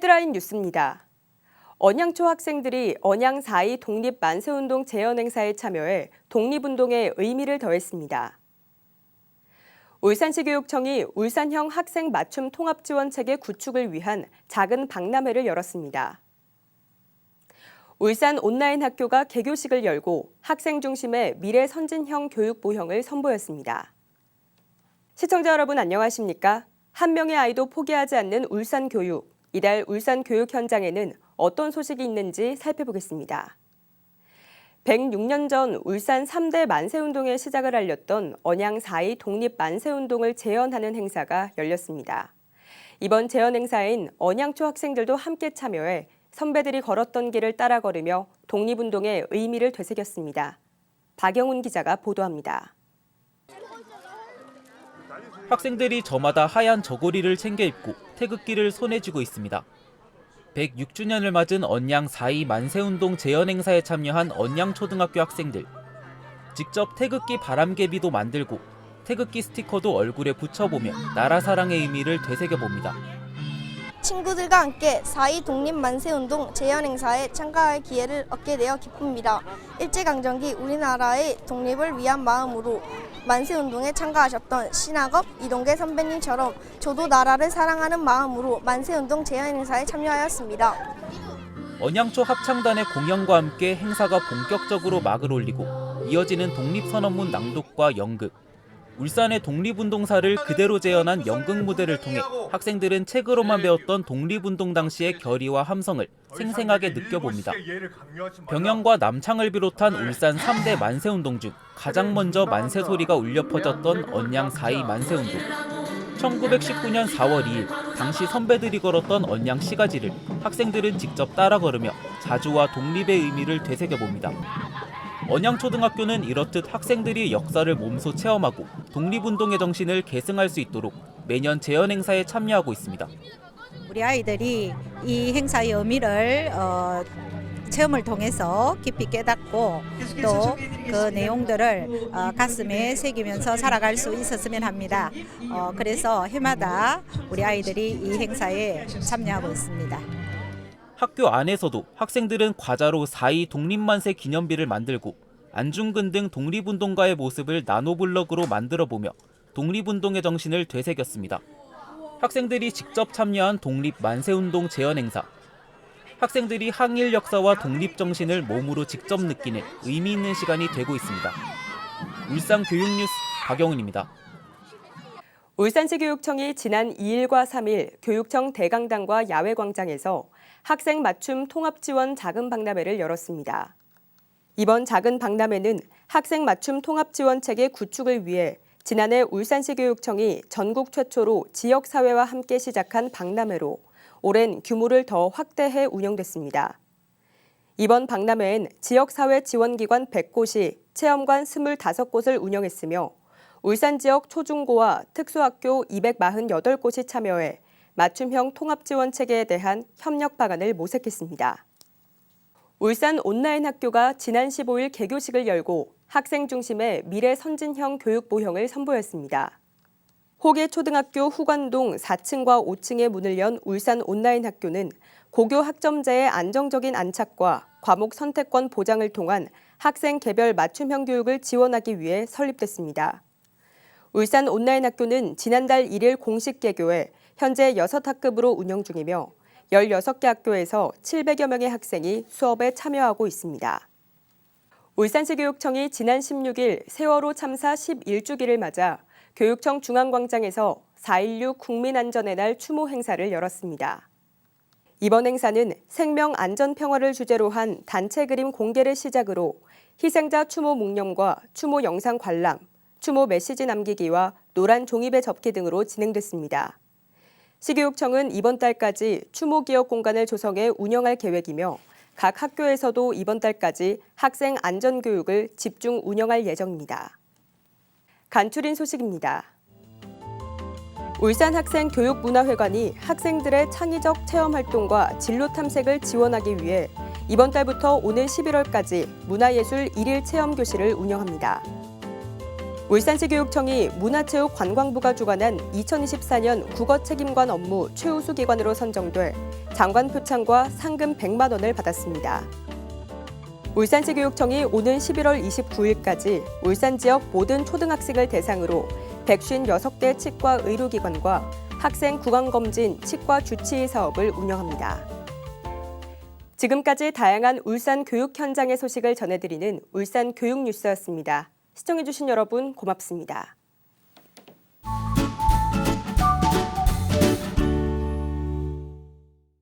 헤드라인 뉴스입니다. 언양초 학생들이 언양 4.2 독립 만세운동 재현 행사에 참여해 독립운동의 의미를 더했습니다. 울산시 교육청이 울산형 학생 맞춤 통합 지원 체계 구축을 위한 작은 박람회를 열었습니다. 울산 온라인 학교가 개교식을 열고 학생 중심의 미래 선진형 교육 모형을 선보였습니다. 시청자 여러분 안녕하십니까? 한 명의 아이도 포기하지 않는 울산 교육. 이달 울산 교육 현장에는 어떤 소식이 있는지 살펴보겠습니다. 106년 전 울산 3대 만세운동의 시작을 알렸던 언양 4.2 독립 만세운동을 재현하는 행사가 열렸습니다. 이번 재현 행사엔 언양초 학생들도 함께 참여해 선배들이 걸었던 길을 따라 걸으며 독립운동의 의미를 되새겼습니다. 박영훈 기자가 보도합니다. 학생들이 저마다 하얀 저고리를 챙겨 입고 태극기를 손에 쥐고 있습니다. 106주년을 맞은 언양 4.2 만세운동 재현 행사에 참여한 언양 초등학교 학생들. 직접 태극기 바람개비도 만들고 태극기 스티커도 얼굴에 붙여보며 나라 사랑의 의미를 되새겨봅니다. 친구들과 함께 4.2 독립만세운동 재현 행사에 참가할 기회를 얻게 되어 기쁩니다. 일제강점기 우리나라의 독립을 위한 마음으로 만세 운동에 참가하셨던 신학업 이동계 선배님처럼 저도 나라를 사랑하는 마음으로 만세 운동 재현 행사에 참여하였습니다. 언양초 합창단의 공연과 함께 행사가 본격적으로 막을 올리고 이어지는 독립선언문 낭독과 연극, 울산의 독립운동사를 그대로 재현한 연극 무대를 통해 학생들은 책으로만 배웠던 독립운동 당시의 결의와 함성을 생생하게 느껴봅니다. 병영과 남창을 비롯한 울산 3대 만세운동 중 가장 먼저 만세 소리가 울려 퍼졌던 언양 4.2 만세운동. 1919년 4월 2일 당시 선배들이 걸었던 언양 시가지를 학생들은 직접 따라 걸으며 자주와 독립의 의미를 되새겨봅니다. 언양초등학교는 이렇듯 학생들이 역사를 몸소 체험하고 독립운동의 정신을 계승할 수 있도록 매년 재현 행사에 참여하고 있습니다. 우리 아이들이 이 행사의 의미를 어, 체험을 통해서 깊이 깨닫고 또 그 내용들을 어, 가슴에 새기면서 살아갈 수 있었으면 합니다. 어, 그래서 해마다 우리 아이들이 이 행사에 참여하고 있습니다. 학교 안에서도 학생들은 과자로 4.2 독립만세 기념비를 만들고 안중근 등 독립운동가의 모습을 나노블럭으로 만들어보며 독립운동의 정신을 되새겼습니다. 학생들이 직접 참여한 독립 만세운동 재현 행사. 학생들이 항일 역사와 독립 정신을 몸으로 직접 느끼는 의미 있는 시간이 되고 있습니다. 울산 교육뉴스 박영훈입니다. 울산시 교육청이 지난 2일과 3일 교육청 대강당과 야외 광장에서 학생 맞춤 통합 지원 작은 박람회를 열었습니다. 이번 작은 박람회는 학생 맞춤 통합 지원 체계 구축을 위해 지난해 울산시 교육청이 전국 최초로 지역 사회와 함께 시작한 박람회로 올해는 규모를 더 확대해 운영됐습니다. 이번 박람회엔 지역사회 지원기관 100곳이 체험관 25곳을 운영했으며 울산 지역 초중고와 특수학교 248곳이 참여해 맞춤형 통합지원 체계에 대한 협력 방안을 모색했습니다. 울산 온라인 학교가 지난 15일 개교식을 열고 학생 중심의 미래 선진형 교육 모형을 선보였습니다. 호계 초등학교 후관동 4층과 5층에 문을 연 울산 온라인 학교는 고교 학점제의 안정적인 안착과 과목 선택권 보장을 통한 학생 개별 맞춤형 교육을 지원하기 위해 설립됐습니다. 울산 온라인 학교는 지난달 1일 공식 개교해 현재 6학급으로 운영 중이며 16개 학교에서 700여 명의 학생이 수업에 참여하고 있습니다. 울산시 교육청이 지난 16일 세월호 참사 11주기를 맞아 교육청 중앙광장에서 4.16 국민안전의 날 추모 행사를 열었습니다. 이번 행사는 생명 안전 평화를 주제로 한 단체 그림 공개를 시작으로 희생자 추모 묵념과 추모 영상 관람, 추모 메시지 남기기와 노란 종이배 접기 등으로 진행됐습니다. 시교육청은 이번 달까지 추모 기억 공간을 조성해 운영할 계획이며 각 학교에서도 이번 달까지 학생 안전 교육을 집중 운영할 예정입니다. 간추린 소식입니다. 울산 학생 교육문화회관이 학생들의 창의적 체험 활동과 진로 탐색을 지원하기 위해 이번 달부터 오늘 11월까지 문화예술 1일 체험 교실을 운영합니다. 울산시 교육청이 문화체육 관광부가 주관한 2024년 국어 책임관 업무 최우수 기관으로 선정돼 장관 표창과 상금 100만 원을 받았습니다. 울산시 교육청이 오는 11월 29일까지 울산 지역 모든 초등학생을 대상으로 156대 치과 의료기관과 학생 구강검진 치과 주치의 사업을 운영합니다. 지금까지 다양한 울산 교육 현장의 소식을 전해드리는 울산 교육 뉴스였습니다. 시청해주신 여러분 고맙습니다.